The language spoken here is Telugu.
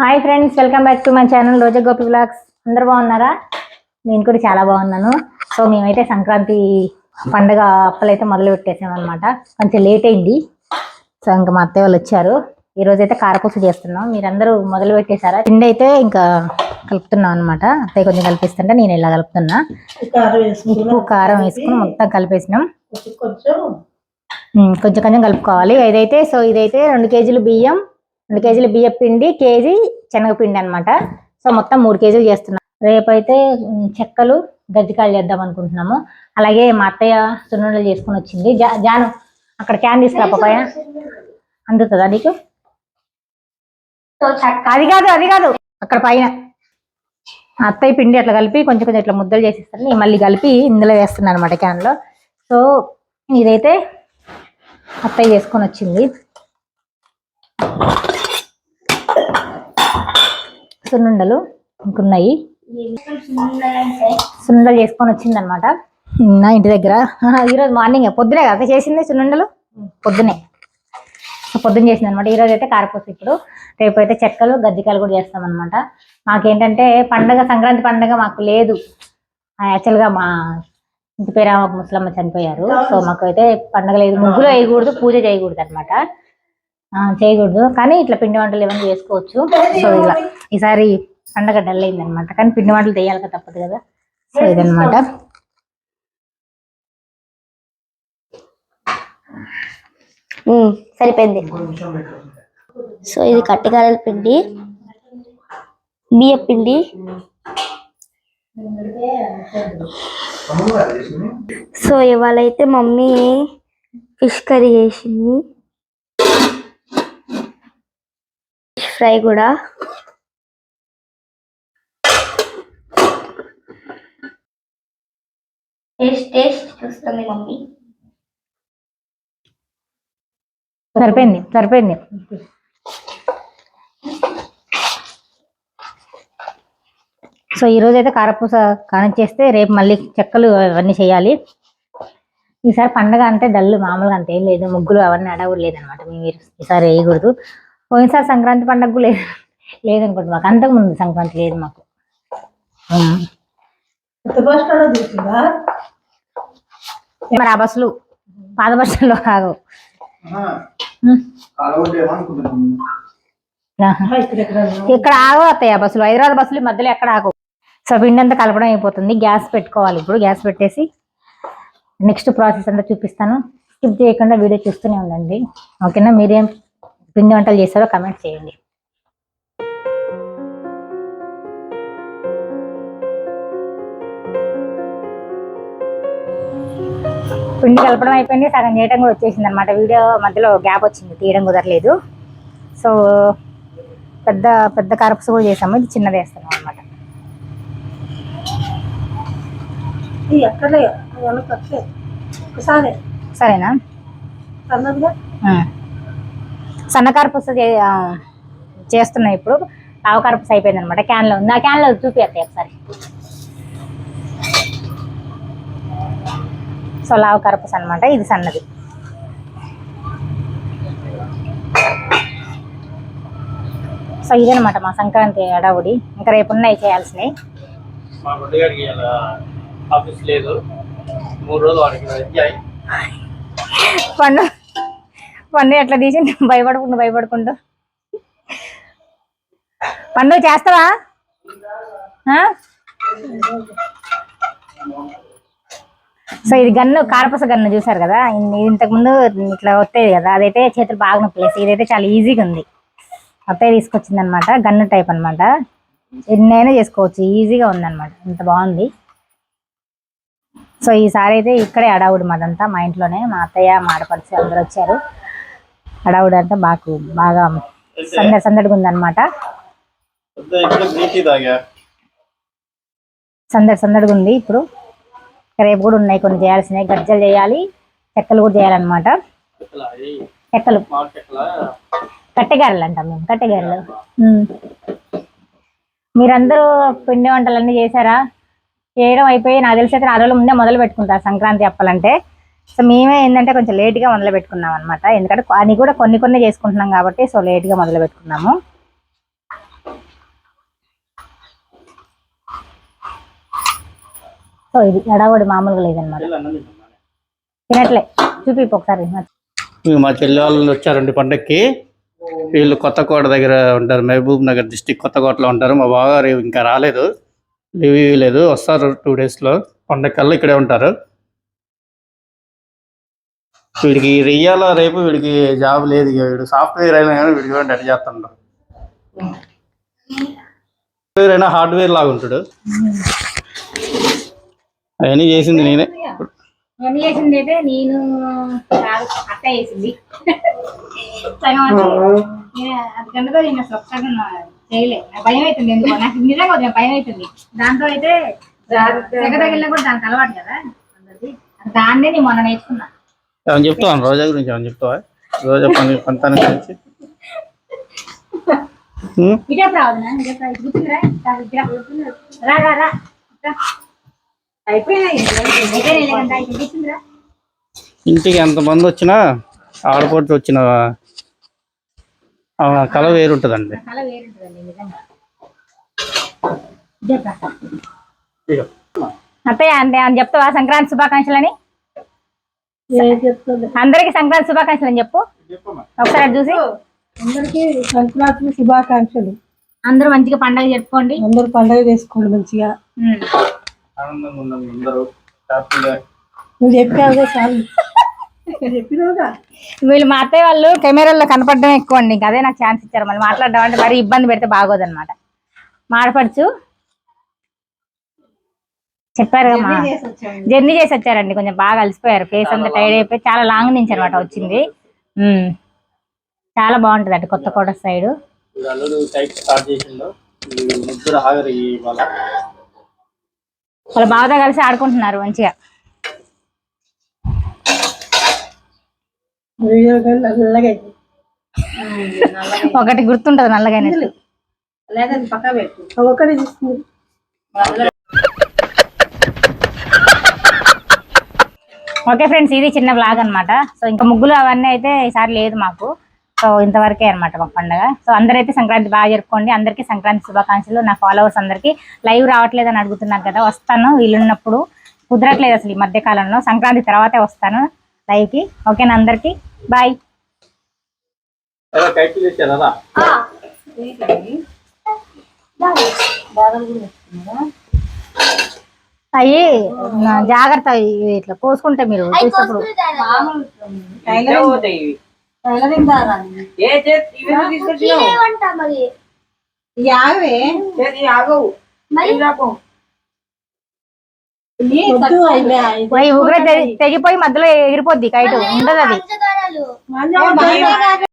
Hi friends welcome back to my channel Roja Gopi blogs అందరు బాగున్నారా? నేను కూడా చాలా బాగున్నాను. సో మేమైతే సంక్రాంతి పండగ అప్పలైతే మొదలు పెట్టేసాం అనమాట కొంచెం లేట్ అయింది. సో ఇంకా మా అత్తయ్య వాళ్ళు వచ్చారు. ఈ రోజు అయితే కారపూస చేస్తున్నాం. మీరందరూ మొదలు పెట్టేశారా? పిండి అయితే ఇంకా కలుపుతున్నాం అనమాట అత్తయ్య కొంచెం కలిపిస్తుంటే నేను ఇలా కలుపుతున్నా. ఉప్పు కారం వేసుకుని మొత్తం కలిపేసినాం. కొంచెం కొంచెం ఉమ్, కొంచెం కొంచెం కలుపుకోవాలి. ఇదైతే సో ఇదైతే రెండు కేజీలు బియ్యం రెండు కేజీలు బియ్యం పిండి కేజీ శనగపిండి అన్నమాట. సో మొత్తం మూడు కేజీలు చేస్తున్నాం. రేపైతే చెక్కలు గజ్జికాయలు చేద్దాం అనుకుంటున్నాము. అలాగే మా అత్తయ్య సున్నుండలు చేసుకుని వచ్చింది. జా జాను అక్కడ క్యాన్ తీసుకురా పపాయ. అందుతుందా నీకు? అది కాదు అది కాదు. అక్కడ పైన. అత్తయ్య పిండి అట్లా కలిపి కొంచెం కొంచెం ఇట్లా ముద్దలు చేసిస్తాను నేను మళ్ళీ కలిపి ఇందులో వేస్తున్నాను అనమాట క్యాన్లో. సో ఇదైతే అత్తయ్య చేసుకొని వచ్చింది. సున్నుండలు ఇంకున్నాయి. సున్నుండలు చేసుకొని వచ్చింది అనమాట నా ఇంటి దగ్గర. ఈరోజు మార్నింగ్ పొద్దునే కదా చేసింది సున్నుండలు? పొద్దునే. పొద్దున్న చేసింది అనమాట ఈరోజు అయితే కారపూస ఇప్పుడు. రేపు అయితే చెక్కలు గజ్జికాయలు కూడా చేస్తాం అనమాట మాకేంటంటే పండగ సంక్రాంతి పండగ మాకు లేదు. యాక్చువల్గా మా ఇంటి పేరు ముసలమ్మ చనిపోయారు. సో మాకు అయితే పండగ లేదు. ముగ్గులు వేయకూడదు పూజ చేయకూడదు అనమాట చేయకూడదు. కానీ ఇట్లా పిండి వంటలు ఏమైనా చేసుకోవచ్చు. సో ఇలా. ఈసారి పండగ డల్ అయింది అనమాట కానీ పిండి వంటలు చేయాలి కదా తప్పదు కదా. సో ఇదనమాట సరిపోయింది. సో ఇది కట్టెగారల పిండి బియ్య పిండి సో ఇవాళ అయితే మమ్మీ ఫిష్ కర్రీ చేసింది. ఫ్రై కూడా. టేస్ట్ టేస్ట్ చూస్తుంది మమ్మీ. సరిపోయింది సరిపోయింది. సో ఈ రోజు అయితే కారపూస కానం చేస్తే రేపు మళ్ళీ చెక్కలు అవన్నీ చేయాలి. ఈసారి పండగ అంటే డల్ మామూలుగా అంత ఏం లేదు. ముగ్గులు అవన్నీ అడవులు లేదనమాట. మేము ఈసారి వేయకూడదు. పోయినసారి సంక్రాంతి పండగ లేదు. లేదనుకోండి మాకు అంతకు ముందు సంక్రాంతి లేదు మాకు. మరి ఆ బస్సులు పాత బస్సుల్లో. ఆహా. ఇక్కడ ఆగవు అత్తయ్య బస్సులు. హైదరాబాద్ బస్సులు మధ్యలో ఎక్కడ ఆగవు సో పిండి అంతా కలపడం అయిపోతుంది. గ్యాస్ పెట్టుకోవాలి ఇప్పుడు. గ్యాస్ పెట్టేసి నెక్స్ట్ ప్రాసెస్ అంతా చూపిస్తాను. స్కిప్ చేయకుండా వీడియో చూస్తూనే ఉండండి. ఓకేనా? మీరేం పిండి వంటలు చేస్తారో కమెంట్ చేయండి. పిండి కలపడం అయిపోయింది సగం చేయడం కూడా వచ్చేసింది అనమాట వీడియో మధ్యలో గ్యాప్ వచ్చింది తీయడం కుదరలేదు. సో పెద్ద పెద్ద కారపూస కూడా చేసాము ఇది చిన్నది వేస్తున్నాం అనమాట సరేనా? అన్నదిగా ఉమ్. సన్న కారపూస చే- ఆ, చేస్తున్నాం ఇప్పుడు. లావు కారపూస అయిపోయింది అనమాట క్యాన్లో ఉంది. ఆ క్యాన్లో చూపిస్తాయి ఒకసారి. సో లావు కారపూస అనమాట ఇది సన్నది. సో ఇదనమాట మా సంక్రాంతి అడవుడి ఇంకా రేపు ఉన్నాయి చేయాల్సినవి పండు పన్ను ఎట్లా తీసి భయపడుకుంటూ భయపడుకుంటూ పండు చేస్తావా? ఆ? సో ఇది గన్ను కార్పస్ గన్ను చూసారు కదా? ఇంతకు ముందు ఇట్లా వస్తాయి కదా? అదైతే చేతులు బాగా నొప్పి ఇదైతే చాలా ఈజీగా ఉంది. అత్తయ్య తీసుకొచ్చింది అనమాట గన్ను టైప్ అన్నమాట. ఎన్నైనా చేసుకోవచ్చు ఈజీగా ఉందన్నమాట. ఇంత బాగుంది. సో ఈసారి అయితే ఇక్కడే అడావుడు మాదంతా మా ఇంట్లోనే. మా అత్తయ్య మా ఆడపడిచి అందరూ వచ్చారు. అడావుడు అంటే మాకు బాగా సందడి సందడిగా ఉందన్నమాట సందడి సందడిగా ఉంది ఇప్పుడు. రేపు కూడా ఉన్నాయి కొన్ని చేయాల్సినవి. గజ్జలు చేయాలి చెక్కలు కూడా చేయాలన్నమాట. చెక్కల? కట్టెగారెలు అంటాం మేము కట్టెగారెలు. మీరందరూ పిండి వంటలన్నీ చేశారా? చేయడం అయిపోయి నాకు తెలిసి అయితే నాలుగు రోజుల ముందే మొదలు పెట్టుకుంటారు సంక్రాంతి అప్పాలంటే. సో మేమే ఏంటంటే కొంచెం లేట్గా మొదలు పెట్టుకున్నాం అనమాట ఎందుకంటే అని కూడా కొన్ని కొన్ని చేసుకుంటున్నాం కాబట్టి సో లేట్గా మొదలు పెట్టుకున్నాము. సో ఇది ఎడగొడి మామూలుగా లేదనమాట తినట్లే. చూపి ఒకసారి. మా చెల్లి వాళ్ళు వచ్చారండి పండక్కి. వీళ్ళు కొత్తకోట దగ్గర ఉంటారు. మహబూబ్ నగర్ డిస్టిక్ కొత్తకోటలో ఉంటారు. మా బావగారు ఇంకా రాలేదు. లీవ్ లేదు వస్తారు టూ డేస్లో. పండగ కల్లా ఇక్కడే ఉంటారు. వీడికి రెయ్యాల రేపు వీడికి జాబ్ లేదు ఇక వీడు. సాఫ్ట్వేర్ అయినా కానీ వీడికి కూడా ఎట్ చేస్తుంటారు సాఫ్ట్వేర్ అయినా హార్డ్వేర్ లాగా ఉంటాడు. అవన్నీ చేసింది నేనే. చేసింది అయితే నేను చేసింది. అసలు చేయలే. భయం అవుతుంది ఎందుకో. నాకు నిజంగా భయం అవుతుంది. దాంతో అయితే దగ్గర తగిలినా కూడా దానికి అలవాటు కదా అందరిది. దాన్నే నేను మొన్న నేర్చుకున్నా. ఏమని చెప్తాను రోజా గురించి ఏమని చెప్తావా? రోజా పని పంతానికి గురించి? ఇంటికి ఎంతమంది వచ్చినా ఆడపడుచు వచ్చిన ఆ కళ వేరుంటుందండి. అత్తయ్య అంటే అని చెప్తావా? సంక్రాంతి శుభాకాంక్షలు అని ఏం చెప్తుంది అందరికి సంక్రాంతి శుభాకాంక్షలు అని చెప్పు. ఒకసారి చూసి. అందరికీ సంక్రాంతి శుభాకాంక్షలు. అందరూ మంచిగా పండగ జరుపుకోండి. అందరూ పండుగ చేసుకోండి మంచిగా. నువ్వు చెప్పావుగా చాలు. చెప్పినావుగా? వీళ్ళు మా అత్తయ్య వాళ్ళు కెమెరాల్లో కనపడడం ఎక్కువ అండి. ఇంకా అదే నాకు ఛాన్స్ ఇచ్చారు. మళ్ళీ మాట్లాడడం అంటే మరీ ఇబ్బంది పెడితే బాగోదన్నమాట. మాడపడుచు. చెప్పారు మా జర్నీ చేసి వచ్చారండి. కొంచెం బాగా అలసిపోయారు. ఫేస్ అంతా టైర్డ్ అయిపోయి చాలా లాంగ్ నుంచి అనమాట వచ్చింది. చాలా బాగుంటది అటు కొత్త కోట సైడ్ వాళ్ళ బావతో కలిసి ఆడుకుంటున్నారు మంచిగా. నల్లగా. ఒకటి గుర్తుంటది పెట్టు. ఒకటి ఓకే ఫ్రెండ్స్ ఇది చిన్న బ్లాగ్ అన్నమాట. సో ఇంకా ముగ్గులు అవన్నీ అయితే ఈసారి లేదు మాకు. సో ఇంతవరకే అన్నమాట మాకు పండగ. సో అందరైతే సంక్రాంతి బాగా జరుపుకోండి. అందరికీ సంక్రాంతి శుభాకాంక్షలు. నా ఫాలోవర్స్ అందరికీ లైవ్ రావట్లేదు అని అడుగుతున్నారు కదా వస్తాను వీళ్ళున్నప్పుడు కుదరట్లేదు అసలు ఈ మధ్య కాలంలో సంక్రాంతి తర్వాతే వస్తాను లైవ్కి. ఓకేనా అందరికీ. బాయ్. అయ్యి జాగ్రత్త ఇవి ఇట్లా కోసుకుంటే మీరు చూసినప్పుడు. ఉగ్ర తెగిపోయి మధ్యలో ఎగిరిపోద్ది కైట్. ఉండదు అది.